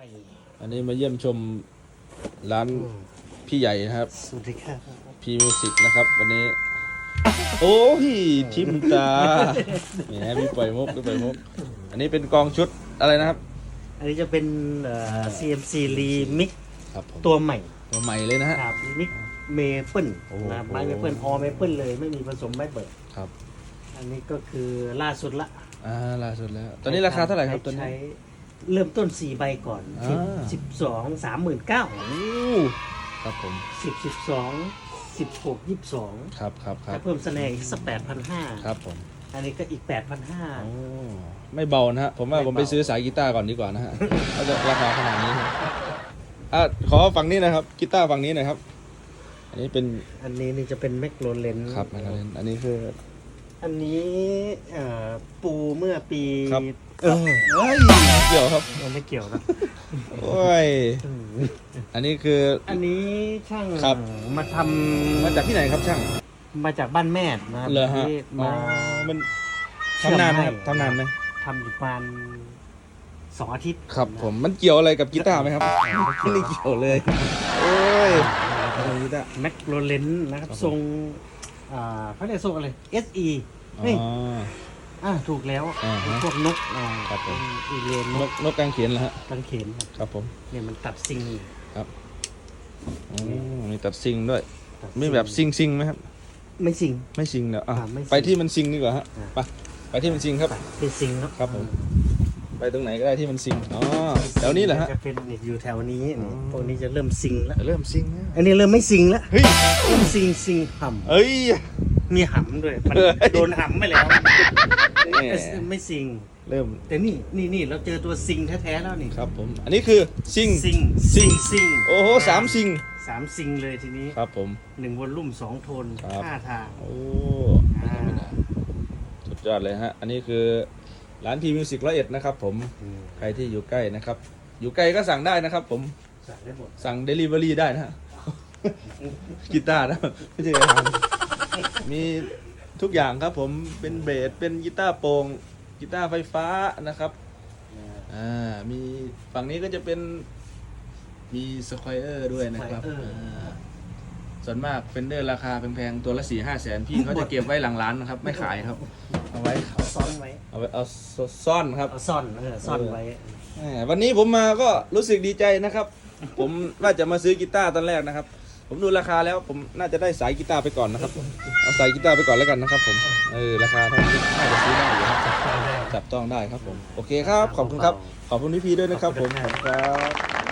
ไปอันนี้มาเยี่ยมชมร้านพี่ใหญ่นะครับ สวัสดีครับพีมิวสิกนะครับ วันนี้ โอ้ยทิมตาแหมมีปล่อยมุกมีปล่อยมุก อันนี้เป็นกองชุดอะไรนะครับ อันนี้จะเป็นเอ่อ CMC Remix ครับผมตัวใหม่ตัวใหม่เลยนะฮะ ครับ Remix เมเปิลโอ้นะครับไม้เมเปิลออเมเปิลเลยไม่มีผสมใบเบิร์ดครับอันนี้ก็คือล่าสุดละอ่าล่าสุดแล้ว ตอนนี้ราคาเท่าไหร่ครับตัวนี้ใช้ เริ่มต้น4ใบก่อนอ่าสิบสองสามหมื่นเก้าโอ้ครับผมสิบสิบสองสิบหกยี่สิบสองครับครับครัถ้าบเพิ่มแสดงอีกสักแปดพันห้าครับผมอันนี้ก็อีกแปดพันห้า โอ้ไม่เบานะฮะผมว่าไม่ผมเบาไปซื้อสายกีตาร์ก่อนดีกว่านะฮะถ้าจะราคาขนาดนี้อะขอฝั่งนี้นะครับกีตาร์ฝั่งนี้หน่อยครับ อันนี้เป็นอันนี้นี่จะเป็นแมกโรเลนครับนะครับอันนี้คือ อันนี้เอ่อปูเมื่อปีครับ เออเฮ้ยเกี่ยวครับยังไม่เกี่ยวนะโอ้ย อันนี้คือ อันนี้ช่างครับ มาทำมาจากที่ไหนครับช่าง มาจากบ้านแม่นะครับเหรอฮะที่อ๋อมามันเชื่อมทำนานไหมให้ครับทำนานไหมทำอยู่ประมาณสองอาทิตย์ครับ ผมมันเกี่ยวอะไรกับกีตาร์ไหมครับไม่เกี่ยวเลยโอ้ยทำไมกีตาร์ แมกโรเลนนะครับครับผมทรงอ่าเขาเรียกทรงอะไร SE อ๋นี่ออ่าถูกแล้วอ่าฮะพวกนกอ่าครับผม อีเลนนนกกนกกางเขนเหรอฮะกังเขนครับครับผมเนี่ยมันตัดซิงโอ้มีตัดซิงด้วยตัดมีแบบซิงซิงไหมครับ ไม่ซิง ไม่ซิงเดี๋ยวอะอ่าไม่ซิงไปที่มันซิงดีกว่าฮะอ่า ไปไปที่มันซิงครับ เป็นซิงครับครับผม ไปตรงไหนก็ได้ที่มันซิงอ๋อแถวนี้เหรอฮะ จะเป็นนี่อยู่แถวนี้นี่อ๋อพวกนี้จะเริ่มซิงแล้วเริ่มซิงแล้วอันนี้เริ่มไม่ซิงแล้วเฮ้ยเริ่มซิงซิงห่เอ้ยำมีห่ำด้วยมันเฮ้ย โดนห่ำไปแล้ว แหมไม่ซิง เริ่มแต่นี่นี่นี่เราเจอตัวซิงแท้ๆแล้วนี่ครับผม อันนี้คือซิงซิงซิงซิงโอ้โหสามซิงสามซิงเลยทีนี้ครับผมหนึ่งวอลลุ่มสองโทนครับห้าทางโอ้อ่าสุดยอดเลยฮะ อันนี้คือร้านพีมิวสิกร้อยเอ็ดนะครับผมใครที่อยู่ใกล้นะครับ อยู่ใกล้ก็สั่งได้นะครับผม สั่งได้หมดสั่งเดลิเวอรี่ได้นะฮะกีตาร์นะไม่ใช่อาหารมี ทุกอย่างครับผมเป็นเบสเป็นกีตาร์โปร่งกีตาร์ไฟฟ้านะครับอ่ามีฝั่งนี้ก็จะเป็นมีสควอเออร์ด้วยนะครับอ่าส่วนมากเฟนเดอร์ราคาแพงๆตัวละสี่ห้าแสนพี่เขาจะเก็บไว้หลังร้านนะครับ ไม่ขายครับ เอาไว้เอาซ่อนไว้เอาไว้เอาซ่อนครับ เอาซ่อนเออซ่อนไว้ แหมวันนี้ผมมาก็รู้สึกดีใจนะครับ ผมว่าจะมาซื้อกีตาร์ตอนแรกนะครับ ผมดูราคาแล้วผมน่าจะได้สายกีตาร์ไปก่อนนะครับเอาสายกีตาร์ไปก่อนแล้วกันนะครับผมเออราคาเท่านี้น่าจะซื้อได้อยู่ครับจับต้องได้ครับผม โอเคครับ ขอบคุณครับ ขอบคุณพี่พีด้วยนะครับผมขอบคุณครับ